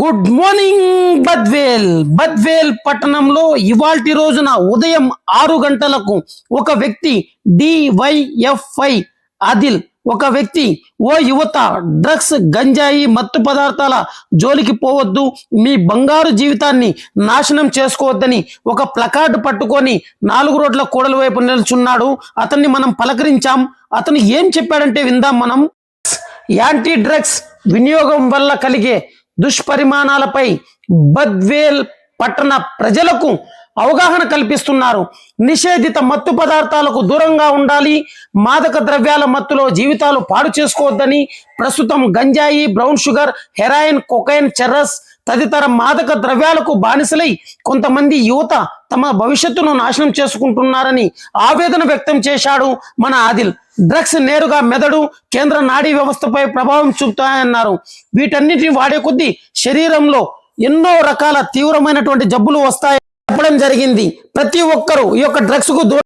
Good morning Badvel. Badvel పట్టణంలో ఇవాల్టి రోజున ఉదయం ఆరు గంటలకు ఒక వ్యక్తి డివైఎఫ్ఐ ఆదిల్ ఒక వ్యక్తి ఓ యువత డ్రగ్స్ గంజాయి మత్తు పదార్థాల జోలికి పోవద్దు మీ బంగారు జీవితాన్ని నాశనం చేసుకోవద్దని ఒక ప్లకార్డు పట్టుకొని నాలుగు రోడ్ల కూడల వైపు నిల్చున్నాడు. అతన్ని మనం పలకరించాం. అతను ఏం చెప్పాడంటే విందాం మనం. యాంటీ డ్రగ్స్ వినియోగం వల్ల కలిగే దుష్పరిమాణాలపై బద్వేల్ పట్టణ ప్రజలకు అవగాహన కల్పిస్తున్నారు. నిషేధిత మత్తు పదార్థాలకు దూరంగా ఉండాలి. మాదక ద్రవ్యాల మత్తులో జీవితాలు పాడు చేసుకోవద్దని ప్రస్తుతం గంజాయి బ్రౌన్ షుగర్ హెరాయిన్ కొకైన్ చెర్రస్ తదితర మాదక ద్రవ్యాలకు బానిసలై కొంతమంది యువత తమ భవిష్యత్తును నాశనం చేసుకుంటున్నారని ఆవేదన వ్యక్తం చేశాడు మన ఆదిల్. డ్రగ్స్ నేరుగా మెదడు కేంద్ర నాడీ వ్యవస్థపై ప్రభావం చూపుతాయన్నారు. వీటన్నిటిని వాడే కొద్దీ శరీరంలో ఎన్నో రకాల తీవ్రమైనటువంటి జబ్బులు వస్తాయి చెప్పడం జరిగింది. ప్రతి ఒక్కరూ ఈ యొక్క డ్రగ్స్కు దూరం